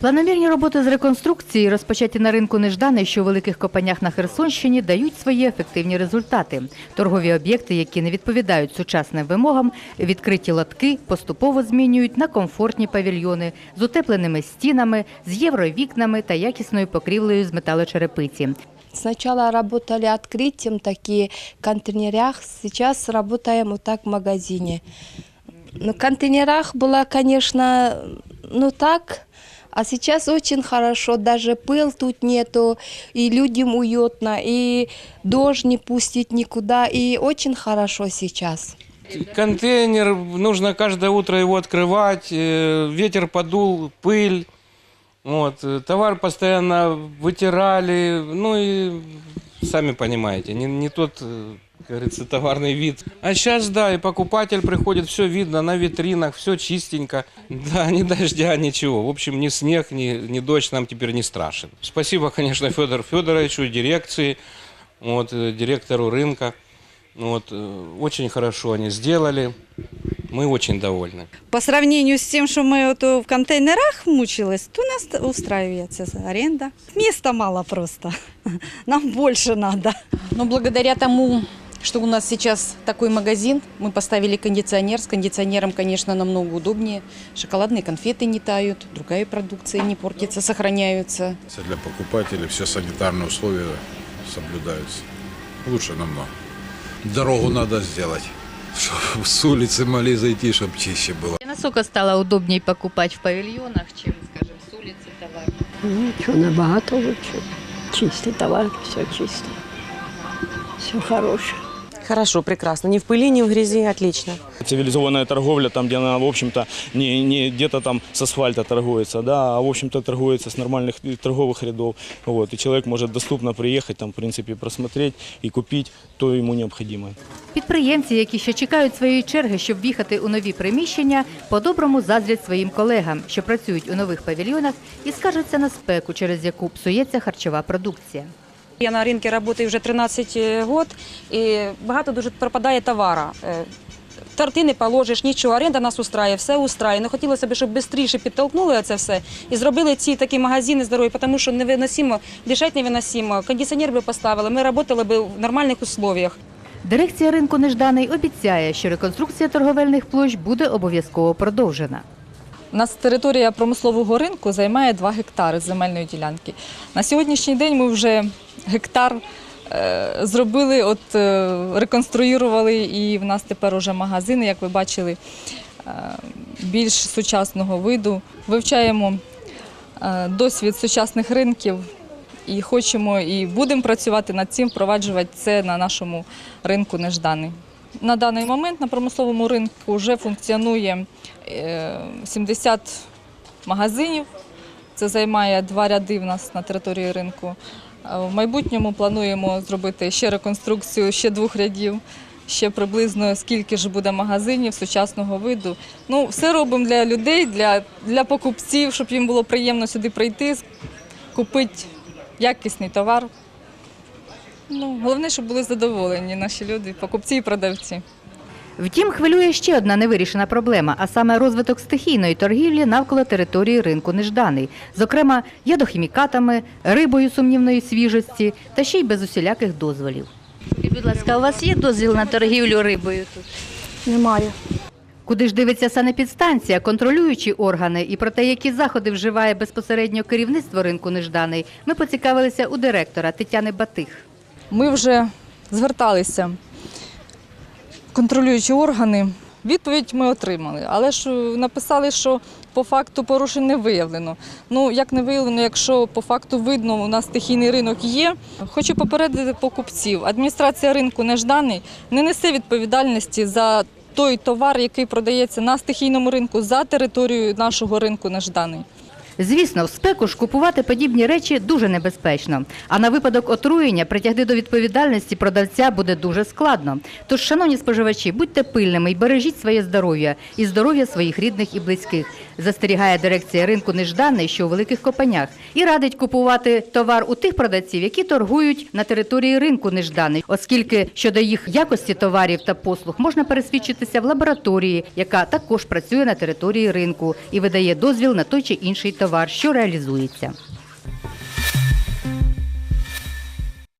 Планомірні роботи з реконструкції, розпочаті на ринку Нежданий, що у великих копанях на Херсонщині, дають свої ефективні результати. Торгові об'єкти, які не відповідають сучасним вимогам, відкриті лотки поступово змінюють на комфортні павільйони з утепленими стінами, з євровікнами та якісною покрівлею з металочерепиці. Сначала работали открытием, такие в контейнерах, работаем вот так в магазине. На контейнерах было, конечно, ну так, а сейчас очень хорошо, даже пыл тут нету, и людям уютно, и дождь не пустит никуда, и очень хорошо сейчас. Контейнер, нужно каждое утро его открывать, э, ветер подул, пыль. Вот, э, товар постоянно вытирали, ну и сами понимаете, не, не тот, э, как говорится, товарный вид. А сейчас, да, и покупатель приходит, все видно на витринах, все чистенько. Да, ни дождя, ничего. В общем, ни снег, ни, ни дождь нам теперь не страшен. Спасибо, конечно, Федору Федоровичу, дирекции, вот, э, директору рынка. Вот, э, очень хорошо они сделали. Мы очень довольны. По сравнению с тем, что мы вот в контейнерах мучились, то нас устраивается аренда. Места мало просто. Нам больше надо. Но благодаря тому, что у нас сейчас такой магазин, мы поставили кондиционер. С кондиционером, конечно, намного удобнее. Шоколадные конфеты не тают, другая продукция не портится, сохраняются. Все для покупателей, все санитарные условия соблюдаются. Лучше намного. Дорогу надо сделать, чтобы с улицы могли зайти, чтобы чище было. Наскільки стало удобнее покупать в павільйонах, чим, скажімо, з вулиці товар? Нічого набагато лучше. Чистий товар, все чисто. Все хороше. Хорошо, прекрасно. Ни в пыли, ни в грязи, отлично. Цивилизованная торговля, там, где она, в общем-то, не, не где-то там с асфальта торгуется, да, а, в общем-то, торгуется с нормальных торговых рядов. Вот, и человек может доступно приехать, там, в принципе, просмотреть и купить то ему необходимое. Підприємці, які ще чекають своєї черги, щоб в'їхати у нові приміщення, по-доброму заздрять своїм колегам, що працюють у нових павільйонах і скаржаться на спеку, через яку псується харчова продукція. Я на ринку працюю вже 13 років і багато дуже пропадає товара. Е, Торти не положиш, нічого, оренда нас устраює, все устраює. Ну хотілося б, щоб швидше підтолкнули це все і зробили ці такі магазини здорові, тому що невиносимо, дишать невиносимо, кондиціонер би поставили, ми працювали б в нормальних условиях. Дирекція ринку Нежданий обіцяє, що реконструкція торговельних площ буде обов'язково продовжена. У нас територія промислового ринку займає 2 гектари земельної ділянки. На сьогоднішній день ми вже гектар е, зробили, от е, реконструювали, і в нас тепер уже магазини, як ви бачили, е, більш сучасного виду. Вивчаємо е, досвід сучасних ринків і хочемо і будемо працювати над цим, впроваджувати це на нашому ринку нежданий. На даний момент на промисловому ринку вже функціонує е, 70 магазинів. Це займає два ряди в нас на території ринку. Е, В майбутньому плануємо зробити ще реконструкцію ще двох рядів, ще приблизно скільки ж буде магазинів сучасного виду. Ну, все робимо для людей, для, для покупців, щоб їм було приємно сюди прийти, купити якісний товар. Ну, головне, щоб були задоволені наші люди, покупці і продавці. Втім, хвилює ще одна невирішена проблема, а саме розвиток стихійної торгівлі навколо території ринку Нежданий, зокрема ядохімікатами, рибою сумнівної свіжості та ще й без усіляких дозволів. Будь ласка, у вас є дозвіл на торгівлю рибою тут? Немає. Куди ж дивиться санепідстанція, контролюючі органи і про те, які заходи вживає безпосередньо керівництво ринку Нежданий, ми поцікавилися у директора Тетяни Батих. Ми вже зверталися в контролюючі органи. Відповідь ми отримали, але ж е, написали, що по факту порушень не виявлено. Ну як не виявлено, якщо по факту видно, у нас стихійний ринок є. Хочу попередити покупців. Адміністрація ринку нежданий не несе відповідальності за той товар, який продається на стихійному ринку за територією нашого ринку нежданий. Звісно, в спеку ж купувати подібні речі дуже небезпечно. А на випадок отруєння притягти до відповідальності продавця буде дуже складно. Тож, шановні споживачі, будьте пильними і бережіть своє здоров'я і здоров'я своїх рідних і близьких. Застерігає дирекція ринку Нежданий, що у великих копанях, і радить купувати товар у тих продавців, які торгують на території ринку Нежданий, оскільки щодо їх якості товарів та послуг можна пересвідчитися в лабораторії, яка також працює на території ринку і видає дозвіл на той чи інший товар. товар, що реалізується.